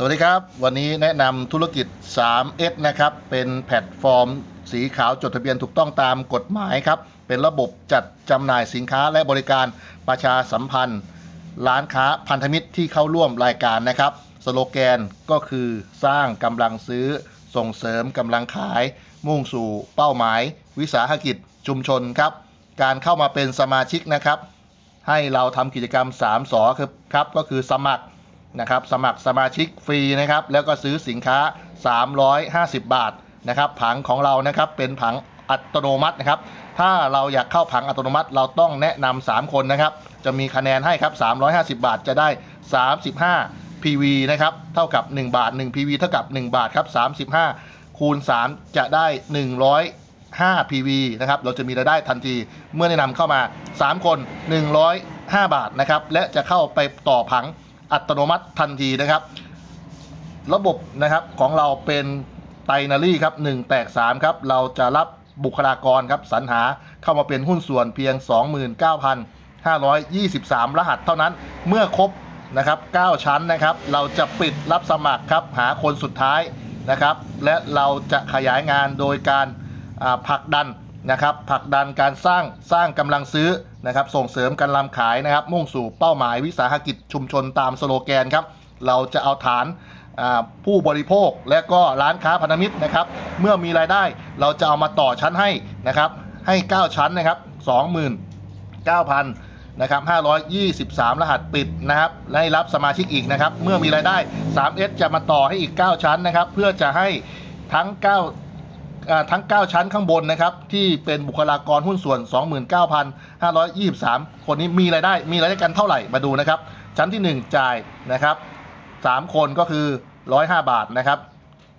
สวัสดีครับ วันนี้แนะนำธุรกิจ 3S นะครับ เป็นแพลตฟอร์ม สีขาวจดทะเบียนถูกต้องตามกฎหมายครับ เป็นระบบจัดจำหน่ายสินค้าและบริการประชาสัมพันธ์ ร้านค้าพันธมิตรที่เข้าร่วมรายการนะครับ สโลแกนก็คือสร้างกำลังซื้อ ส่งเสริมกำลังขาย มุ่งสู่เป้าหมาย วิสาหกิจชุมชนครับ การเข้ามาเป็นสมาชิกนะครับ ให้เราทำกิจกรรม 3สอครับครับก็คือสมัคร นะครับสมัครสมาชิกฟรีนะครับแล้วก็ซื้อสินค้า 350 บาทนะครับผังของเรานะครับเป็นผังอัตโนมัตินะครับถ้าเราอยากเข้าผังอัตโนมัติเราต้องแนะนำ3คนนะครับจะมีคะแนนให้ครับ 350 บาทจะได้ 35 PV นะครับเท่ากับ 1 บาท 1 PV เท่ากับ 1 บาทครับ35 คูณ 3 จะได้ 105 PV นะครับเราจะมีรายได้ทันทีเมื่อแนะนำเข้ามา 3 คน 105 บาทนะครับและจะเข้าไปต่อผัง อัตโนมัติทันทีนะครับ ระบบนะครับของเราเป็นไตนารีครับ1แตก3ครับเราจะรับบุคลากรครับสรรหาเข้ามาเป็นหุ้นส่วนเพียง 29,523 รหัสเท่านั้นเมื่อครบนะครับ9ชั้นนะครับ เราจะปิดรับสมัครครับหาคนสุดท้ายนะครับ และเราจะขยายงานโดยการผลักดันนะครับผลักดันการสร้างสร้างกำลังซื้อ นะครับส่งเสริมการลำขายนะครับ มุ่งสู่เป้าหมายวิสาหกิจชุมชนตามสโลแกนครับ เราจะเอาฐานผู้บริโภคและก็ร้านค้าพันธมิตรนะครับ เมื่อมีรายได้เราจะเอามาต่อชั้นให้นะครับ ให้ 9 ชั้นนะครับ 29,000นะครับ523 รหัสปิดนะครับและให้รับสมาชิกอีกนะครับ เมื่อมีรายได้ 3S จะมาต่อให้อีก 9 ชั้นนะครับ เพื่อจะให้ทั้ง9อ่า ทั้ง 9 ชั้นข้างบนนะครับ ที่เป็นบุคลากรหุ้นส่วน 29,523 คนนี้มีรายได้ มีรายได้กันเท่าไหร่มาดูนะครับ ชั้นที่ 1 จ่ายนะครับ 3 คนก็คือ 105 บาทนะครับ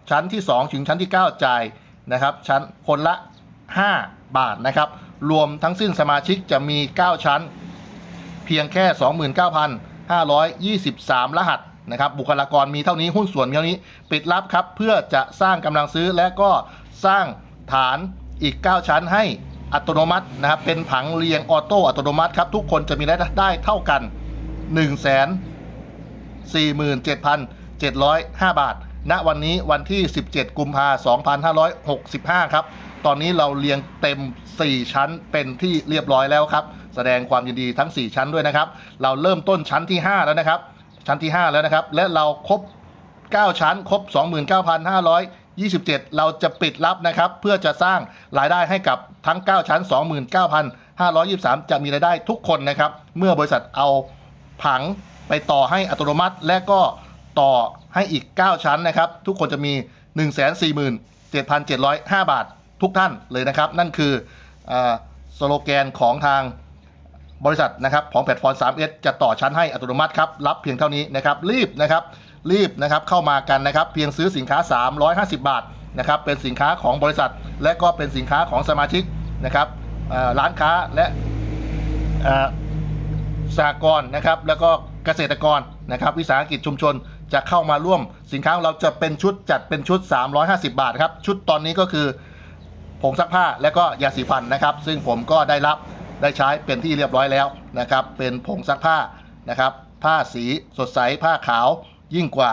ชั้นที่ 2 ถึงชั้นที่ 9 จ่ายนะครับ ชั้นคนละ 5 บาทนะครับ รวมทั้งสิ้นสมาชิกจะมี 9 ชั้น เพียงแค่ 29,523 รหัส นะครับบุคลากรมีเท่านี้หุ้นส่วนมีเท่านี้ปิดรับครับเพื่อจะสร้างกำลังซื้อและก็สร้างฐานอีก 9 ชั้นให้อัตโนมัตินะครับเป็นผังเรียงออโต้อัตโนมัติครับทุกคนจะมีรายได้เท่ากัน 1 47,705 บาท ณวันนี้วันที่ 17 กุมภาพันธ์2565 ครับ ตอนนี้เราเรียงเต็ม 4 ชั้นเป็นที่เรียบร้อยแล้วครับ แสดงความยินดีทั้ง 4 ชั้นด้วยนะครับ เราเริ่มต้นชั้นที่ 5 แล้วนะครับ ชั้นที่ 5 แล้วนะครับ และเราครบ 9 ชั้นครบ 29,527 เราจะปิดรับนะครับ เพื่อจะสร้างรายได้ให้กับทั้ง 9 ชั้น 29,523 จะมีรายได้ทุกคนนะครับ เมื่อบริษัทเอาผังไปต่อให้อัตโนมัติ และก็ต่อให้อีก 9 ชั้นนะครับ ทุกคนจะมี 147,705 บาททุกท่านเลยนะครับ นั่นคืออสโลแกนของทาง บริษัทนะครับของแพลตฟอร์ม 3S จะต่อชั้นให้อัตโนมัติครับ รับเพียงเท่านี้นะครับ รีบนะครับ รีบนะครับ เข้ามากันนะครับ เพียงซื้อสินค้า 350 บาทนะครับ เป็นสินค้าของบริษัท และก็เป็นสินค้าของสมาชิกนะครับร้านค้าและอ่าสหกรณ์นะครับ แล้วก็เกษตรกรนะครับ วิสาหกิจชุมชนจะเข้ามาร่วม สินค้าของเราจะเป็นชุดจัดเป็นชุด 350 บาทครับ ชุดตอนนี้ก็คือผงซักผ้าและก็ยาสีฟันนะครับ ซึ่งผมก็ได้รับ ได้ใช้เป็นที่เรียบร้อยแล้วนะครับ เป็นผงซักผ้านะครับ ผ้าสีสดใสผ้าขาวยิ่งกว่า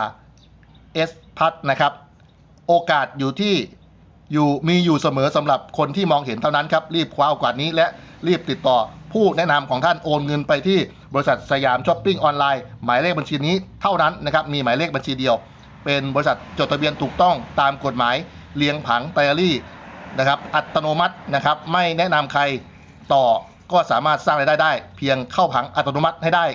เอสพัทนะครับ โอกาสอยู่ที่อยู่มีอยู่เสมอสำหรับคนที่มองเห็นเท่านั้นครับ รีบคว้าโอกาสนี้และรีบติดต่อผู้แนะนำของท่านโอนเงินไปที่บริษัทสยามช้อปปิ้งออนไลน์หมายเลขบัญชีนี้เท่านั้นนะครับ มีหมายเลขบัญชีเดียว เป็นบริษัทจดทะเบียนถูกต้องตามกฎหมายเลียงผังไตรรี่นะครับ อัตโนมัตินะครับ ไม่แนะนำใครต่อ ก็สามารถสร้างรายได้ได้ เพียงเข้าผังอัตโนมัติให้ได้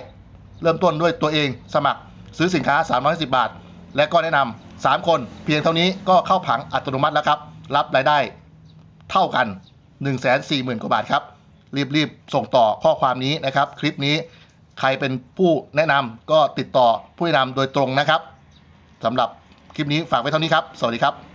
เริ่มต้นด้วยตัวเองสมัครซื้อสินค้า 310 บาท และก็แนะนำ3คนเพียงเท่านี้ก็เข้าผังอัตโนมัติแล้วครับ รับรายได้เท่ากัน 1 4 0 0 0 0 กว่าบาทครับ รีบๆ ส่งต่อข้อความนี้นะครับ คลิปนี้ใครเป็นผู้แนะนำก็ติดต่อผู้แนะนำโดยตรงนะครับสำหรับคลิปนี้ฝากไว้เท่านี้ครับ สวัสดีครับ